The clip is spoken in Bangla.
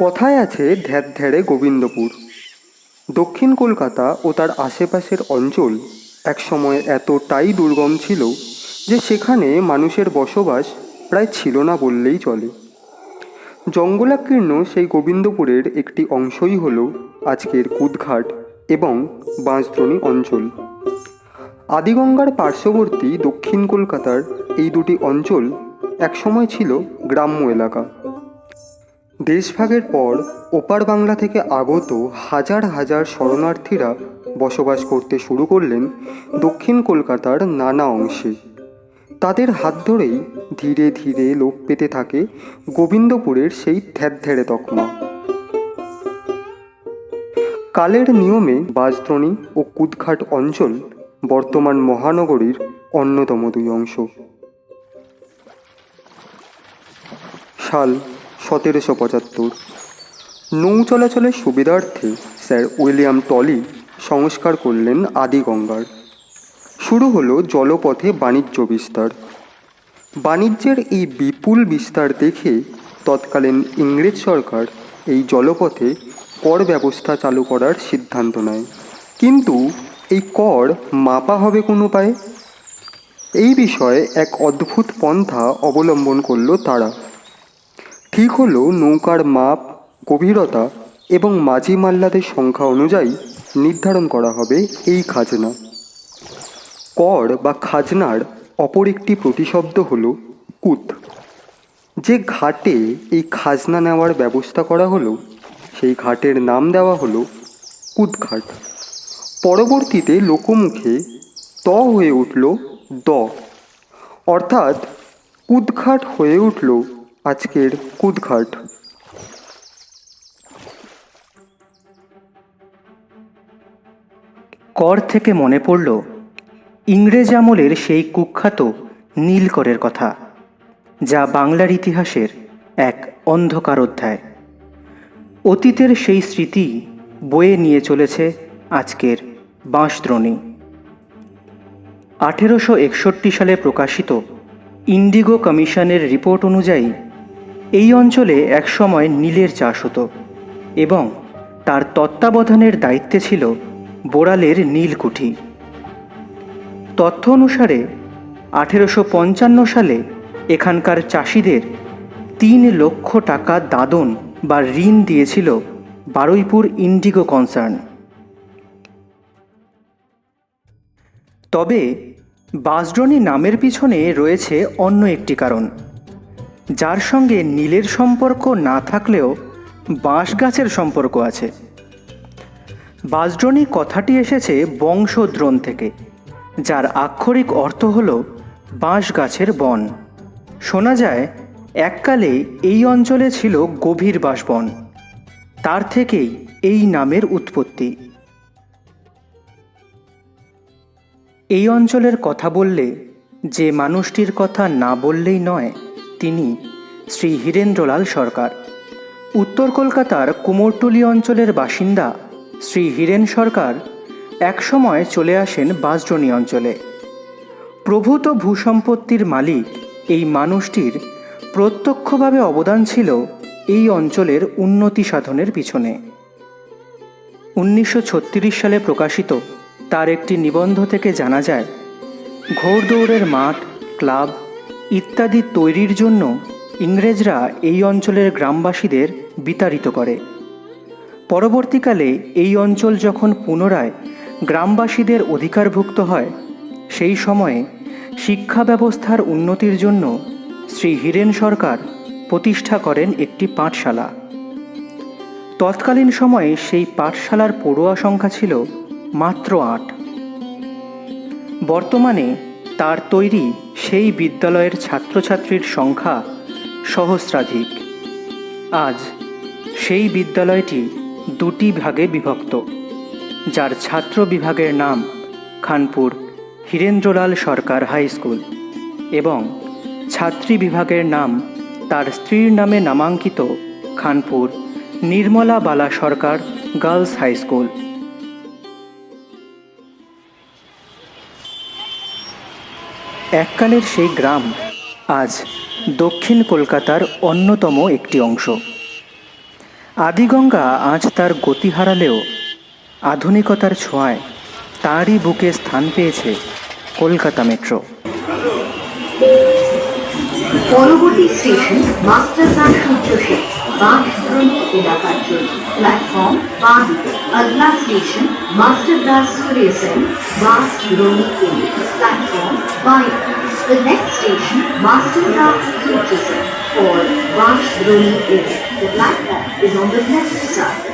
কথায় আছে ধ্যাড় গোবিন্দপুর। দক্ষিণ কলকাতা ও তার আশেপাশের অঞ্চল একসময় এতটাই দুর্গম ছিল যে সেখানে মানুষের বসবাস প্রায় ছিল না বললেই চলে। জঙ্গলাকীর্ণ সেই গোবিন্দপুরের একটি অংশই হল আজকের কুদঘাট এবং বাঁশদ্রোণী অঞ্চল। আদিগঙ্গার পার্শ্ববর্তী দক্ষিণ কলকাতার এই দুটি অঞ্চল একসময় ছিল গ্রাম্য এলাকা। দেশভাগের পর ওপার বাংলা থেকে আগত হাজার হাজার শরণার্থীরা বসবাস করতে শুরু করলেন দক্ষিণ কলকাতার নানা অংশে। তাদের হাত ধরেই ধীরে ধীরে লোপ পেতে থাকে গোবিন্দপুরের সেই থ্যারথ্যারে তকমা। কালের নিয়মে বাজদ্রণী ও কুদঘাট অঞ্চল বর্তমান মহানগরীর অন্যতম দুই অংশ। সাল সতেরোশো পঁচাত্তর। নৌ চলাচলের সুবিধার্থে স্যার উইলিয়াম টলি সংস্কার করলেন আদিগঙ্গার শুরু হলো জলপথে বাণিজ্য বিস্তার। বাণিজ্যের এই বিপুল বিস্তার দেখে তৎকালীন ইংরেজ সরকার এই জলপথে কর ব্যবস্থা চালু করার সিদ্ধান্ত নেয়। কিন্তু এই কর মাপা হবে কোন উপায়ে? এই বিষয়ে এক অদ্ভুত পন্থা অবলম্বন করল তারা। ঠিক হলো নৌকার মাপ, গভীরতা এবং মাঝি মাল্লাদের সংখ্যা অনুযায়ী নির্ধারণ করা হবে এই খাজনা। কর বা খাজনার অপর একটি প্রতিশব্দ হল কুত। যে ঘাটে এই খাজনা নেওয়ার ব্যবস্থা করা হলো, সেই ঘাটের নাম দেওয়া হলো কুদঘাট পরবর্তীতে লোকমুখে ত হয়ে উঠল দ। অর্থাৎ কুদঘাট হয়ে উঠল আজকের কুদঘাট। কর থেকে মনে পড়ল, ইংরেজ আমলের সেই কুখ্যাত নীলকরের কথা, যা বাংলার ইতিহাসের এক অন্ধকার অধ্যায়। অতীতের সেই স্মৃতি বয়ে নিয়ে চলেছে আজকের বাঁশদ্রোণী। আঠেরোশো একষট্টি সালে প্রকাশিত ইন্ডিগো কমিশনের রিপোর্ট অনুযায়ী এই অঞ্চলে একসময় নীলের চাষ হতো এবং তার তত্ত্বাবধানের দায়িত্বে ছিল বোড়ালের নীলকুঠি। তথ্য অনুসারে আঠেরোশো পঞ্চান্ন সালে এখানকার চাষিদের তিন লক্ষ টাকা দাদন বা ঋণ দিয়েছিল বারুইপুর ইন্ডিগো কনসার্ন। তবে বাসড্রনি নামের পিছনে রয়েছে অন্য একটি কারণ। যার সঙ্গে নীলের সম্পর্ক না থাকলেও বাঁশ গাছের সম্পর্ক আছে। বাসড্রনি কথাটি এসেছে বংশদ্রোণ থেকে, যার আক্ষরিক অর্থ হল বাঁশ গাছের বন। শোনা যায়, এককালে এই অঞ্চলে ছিল গভীর বাঁশবন তার থেকেই এই নামের উৎপত্তি। এই অঞ্চলের কথা বললে, যে মানুষটির কথা না বললেই নয় তিনি শ্রী হীরেন্দ্রলাল সরকার। উত্তর কলকাতার কুমোরটুলি অঞ্চলের বাসিন্দা শ্রী হীরেন সরকার একসময় চলে আসেন বাসড্রনি অঞ্চলে। প্রভূত ভূসম্পত্তির মালিক এই মানুষটির প্রত্যক্ষভাবে অবদান ছিল এই অঞ্চলের উন্নতি সাধনের পিছনে। উনিশশো ছত্রিশ সালে প্রকাশিত তার একটি নিবন্ধ থেকে জানা যায়, ঘোড়দৌড়ের মাঠ, ক্লাব ইত্যাদি তৈরির জন্য ইংরেজরা এই অঞ্চলের গ্রামবাসীদের বিতাড়িত করে। পরবর্তীকালে এই অঞ্চল যখন পুনরায় গ্রামবাসীদের অধিকারভুক্ত হয়, সেই সময়ে শিক্ষা ব্যবস্থার উন্নতির জন্য শ্রী হীরেন সরকার প্রতিষ্ঠা করেন একটি পাঠশালা। তৎকালীন সময়ে সেই পাঠশালার পড়ুয়া সংখ্যা ছিল মাত্র আট। বর্তমানে তার তৈরি সেই বিদ্যালয়ের ছাত্রছাত্রীর সংখ্যা সহস্রাধিক। আজ সেই বিদ্যালয়টি দুটি ভাগে বিভক্ত, যার ছাত্র বিভাগের নাম খানপুর হীরেন্দ্রলাল সরকার হাই স্কুল এবং ছাত্রী বিভাগের নাম তার স্ত্রীর নামে নামাঙ্কিত Khanpur Nirmala Bala Sarkar girls high school. এককালের সেই গ্রাম আজ দক্ষিণ কলকাতার অন্যতম একটি অংশ। আদিগঙ্গা আজ তার গতি হারালেও আধুনিকতার ছোঁয়ায় তারই বুকে স্থান পেয়েছে কলকাতা মেট্রো। পরবর্তী station Surya Sen Bansdroni Idakattu, platform Padu, Agla station Masterda Surya Sen, Bas Roni platform Bayer. The next station Masterda Future Sen or Bas Roni The platform is on the left side.